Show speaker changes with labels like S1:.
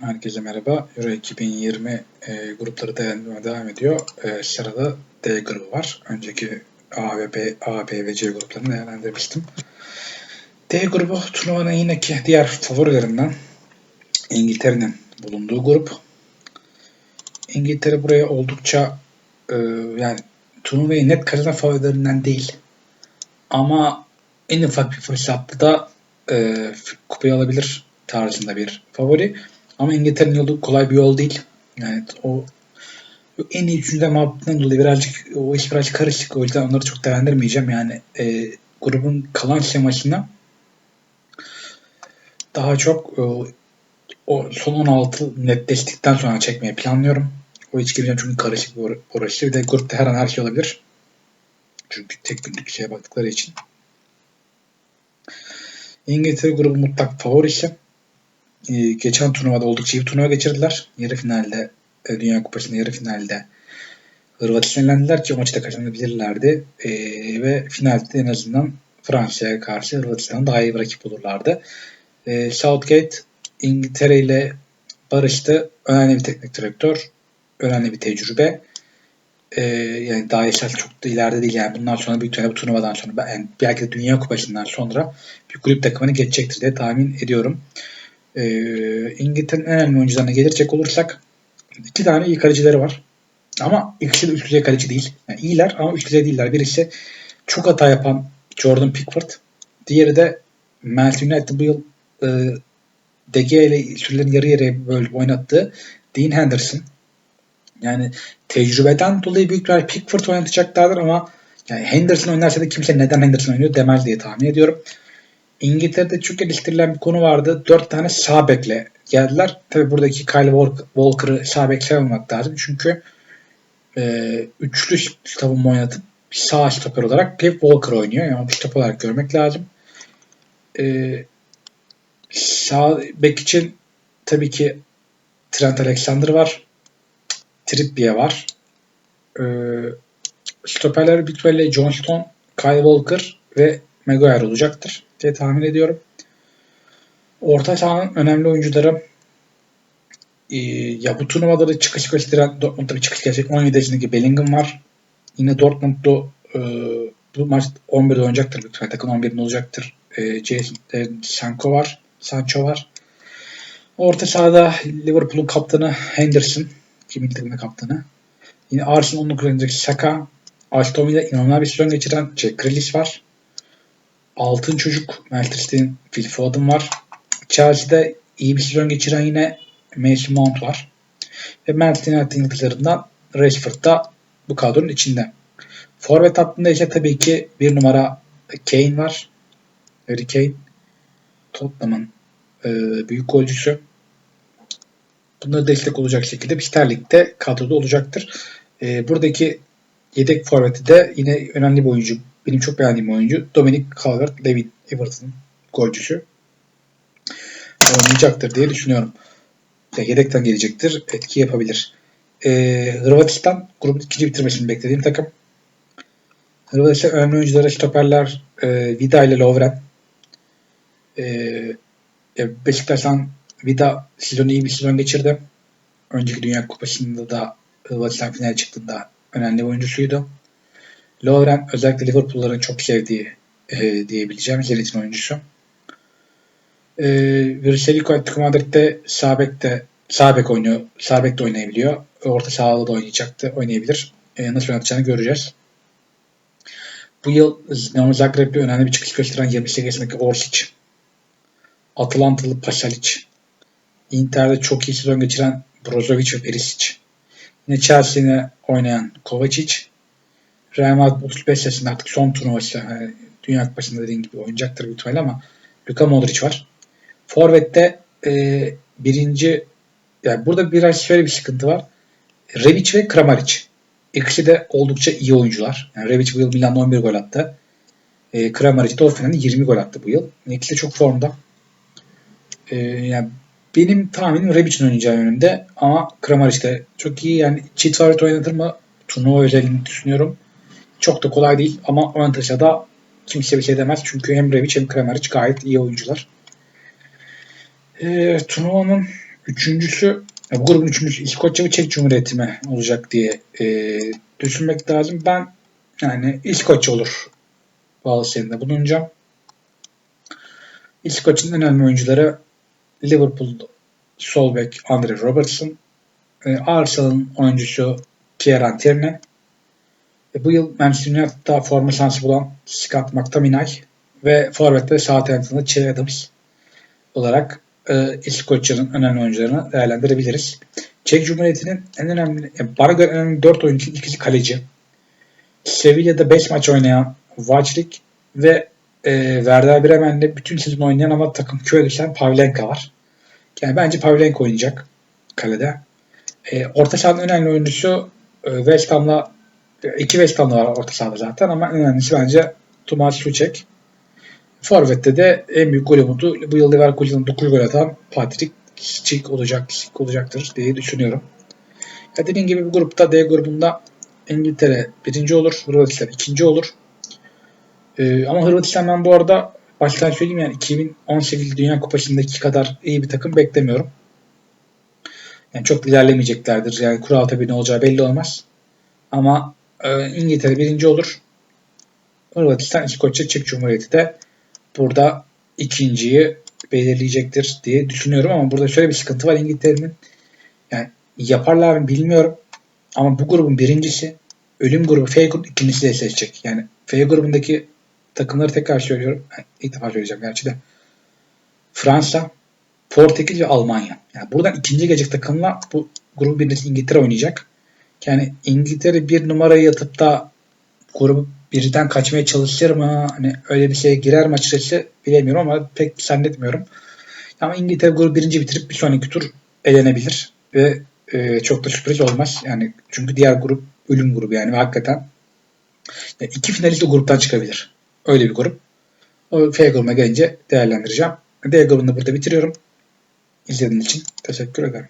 S1: Herkese merhaba. Euro 2020 e, grupları değerlendirmeye devam ediyor. E, sırada D grubu var. Önceki A ve B, A, B ve C gruplarını değerlendirmiştim. D grubu turnuvanın yine ki diğer favorilerinden İngiltere'nin bulunduğu grup. İngiltere buraya oldukça e, yani turnuvayı net kazanan favorilerinden değil. Ama en ufak bir fırsatta da e, kupayı alabilir tarzında bir favori. Ama İngiltere'nin yolu kolay bir yol değil. Yani o en iyi üçüncüde muhabbetinden dolayı birazcık o iş birazcık karışık. O yüzden onları çok değerlendirmeyeceğim. Yani e, grubun kalan şemasını daha çok e, o son 16 netleştikten sonra çekmeyi planlıyorum. O hiç gireceğim çünkü karışık bir uğraşı. Bir de grupta her an her şey olabilir. Çünkü tek günlük şeye baktıkları için. İngiltere grubu mutlak favorisi. Ee, geçen turnuvada oldukça iyi bir turnuva geçirdiler. Yarı finalde, e, Dünya Kupası'nda yarı finalde Hırvatistan'ı elendiler ki o maçı da kazanabilirlerdi. E, ve finalde en azından Fransa'ya karşı Hırvatistan'ın daha iyi bir rakip olurlardı. E, Southgate İngiltere ile barıştı. Önemli bir teknik direktör. Önemli bir tecrübe. E, yani daha yaşar çok da ileride değil. Yani bundan sonra büyük ihtimalle bu turnuvadan sonra yani belki de Dünya Kupası'ndan sonra bir kulüp takımını geçecektir diye tahmin ediyorum. Ee, İngiltere'nin en önemli oyuncularına gelirsek olursak iki tane iyi kalecileri var. Ama ikisi de üst düzey kaleci değil. Yani iyiler ama üst düzey değiller. Birisi çok hata yapan Jordan Pickford. Diğeri de Manchester United bu yıl e, De ile sürelerin yarı yarıya bölüp oynattığı Dean Henderson. Yani tecrübeden dolayı büyük bir Pickford oynatacaklardır ama yani Henderson oynarsa da kimse neden Henderson oynuyor demez diye tahmin ediyorum. İngiltere'de çok eleştirilen bir konu vardı. Dört tane sağ bekle geldiler. Tabi buradaki Kyle Walker'ı sağ bek lazım. Çünkü e, üçlü savunma oynatıp sağ stoper olarak Cliff Walker oynuyor. Yani stoper olarak görmek lazım. E, sağ bek için tabii ki Trent Alexander var. Trippier var. E, stoperler büyük John Stone, Kyle Walker ve Maguire olacaktır diye tahmin ediyorum. Orta sahanın önemli oyuncuları e, ya bu turnuvada da çıkış gösteren Dortmund'da bir çıkış gerçek 17 yaşındaki Bellingham var. Yine Dortmund'da e, bu maç 11'de oynayacaktır. Büyük ihtimalle takım 11'de olacaktır. E, Jason, var. Sancho var. Orta sahada Liverpool'un kaptanı Henderson. Kimin takımda kaptanı. Yine Arsenal'ın 19 yaşındaki Saka. Aston Villa inanılmaz bir sezon geçiren Jack Grealish var. Altın çocuk Manchester'in Phil Foden var. Chelsea'de iyi bir sezon geçiren yine Mason Mount var. Ve Manchester United yıldızlarından Rashford da bu kadronun içinde. Forvet hattında ise tabii ki bir numara Kane var. Harry Kane. Tottenham'ın e, büyük golcüsü. Bunlara destek olacak şekilde bir Sterling kadroda olacaktır. E, buradaki yedek forveti de yine önemli bir oyuncu benim çok beğendiğim oyuncu Dominic Calvert-Lewin Everton'ın golcüsü. Oynayacaktır diye düşünüyorum. Yedekten gelecektir. Etki yapabilir. Ee, Hırvatistan grubun ikinci bitirmesini beklediğim takım. Hırvatistan önemli oyuncuları stoperler e, Vida ile Lovren. E, Beşiktaş'tan Vida sezonu iyi bir sezon geçirdi. Önceki Dünya Kupası'nda da Hırvatistan final çıktığında önemli oyuncusuydu. Lovren özellikle Liverpool'ların çok sevdiği e, diyebileceğim Zenit'in oyuncusu. E, Virseliko Atletico Madrid'de sağ bekte sağ bek oynuyor. Sağ bekte oynayabiliyor. Orta sahada da oynayacaktı. Oynayabilir. E, nasıl oynatacağını göreceğiz. Bu yıl Dinamo Zagreb'de önemli bir çıkış gösteren 28 yaşındaki Orsic. Atalantalı Pasalic. Inter'de çok iyi sezon geçiren Brozovic ve Perisic. Yine Chelsea'ne oynayan Kovacic Real Madrid 35 yaşında artık son turnuvası yani Dünya Kupası'nda dediğim gibi oynayacaktır büyük ihtimalle ama Luka Modric var. Forvet'te e, birinci yani burada biraz şöyle bir sıkıntı var. Rebic ve Kramaric. İkisi de oldukça iyi oyuncular. Yani Rebic bu yıl Milan'da 11 gol attı. E, Kramaric de finalde 20 gol attı bu yıl. İkisi de çok formda. E, yani benim tahminim Rebic'in oynayacağı yönünde ama Kramaric de çok iyi. Yani çift forvet oynatır mı? Turnuva özelliğini düşünüyorum. Çok da kolay değil ama Avantaj'a da kimse bir şey demez. Çünkü hem Revic hem Kramaric gayet iyi oyuncular. E, turnuvanın Üçüncüsü, ya bu grubun üçüncüsü İskoçya ve Çek Cumhuriyeti mi olacak diye e, düşünmek lazım. Ben yani İskoçya olur bağlısında bulunacağım. İskoçya'nın önemli oyuncuları Liverpool sol bek Andre Robertson, e, Arsenal'ın oyuncusu Kieran Tierney, e, bu yıl Manchester United'da forma şansı bulan Scott McTominay ve Forvet'te Southampton'da Che Adams olarak e, İskoçya'nın önemli oyuncularını değerlendirebiliriz. Çek Cumhuriyeti'nin en önemli, yani bana göre en önemli 4 oyuncu ikisi kaleci. Sevilla'da 5 maç oynayan Vajlik ve e, Werder Bremen'de bütün sezon oynayan ama takım köye düşen Pavlenka var. Yani bence Pavlenka oynayacak kalede. E, orta sahanın önemli oyuncusu e, West Ham'la iki West Ham'la var orta sahada zaten ama en önemlisi bence Tomasz Suchek. Forvet'te de en büyük gol umudu bu yıl Leverkusen'ın 9 gol atan Patrick Schick olacak, Schick olacaktır diye düşünüyorum. Ya dediğim gibi bu grupta D grubunda İngiltere birinci olur, Hırvatistan ikinci olur. Ee, ama Hırvatistan ben bu arada baştan söyleyeyim yani 2018 Dünya Kupası'ndaki kadar iyi bir takım beklemiyorum. Yani çok ilerlemeyeceklerdir. Yani kural tabii ne olacağı belli olmaz. Ama e, İngiltere birinci olur. Hırvatistan, İskoçya, Çek Cumhuriyeti de burada ikinciyi belirleyecektir diye düşünüyorum ama burada şöyle bir sıkıntı var İngiltere'nin. Yani yaparlar mı bilmiyorum. Ama bu grubun birincisi ölüm grubu F grubu ikincisi de seçecek. Yani F grubundaki takımları tekrar söylüyorum. Yani ilk defa söyleyeceğim gerçi de. Fransa, Portekiz ve Almanya. Yani buradan ikinci gelecek takımla bu grubun birincisi İngiltere oynayacak. Yani İngiltere bir numarayı yatıp da grubu birden kaçmaya çalışır mı? Hani öyle bir şeye girer mi açıkçası bilemiyorum ama pek zannetmiyorum. Ama İngiltere grubu birinci bitirip bir sonraki tur elenebilir ve e, çok da sürpriz olmaz. Yani çünkü diğer grup ölüm grubu yani ve hakikaten yani iki finalist gruptan çıkabilir. Öyle bir grup. O F grubuna gelince değerlendireceğim. D grubunu burada bitiriyorum. İzlediğiniz için teşekkür ederim.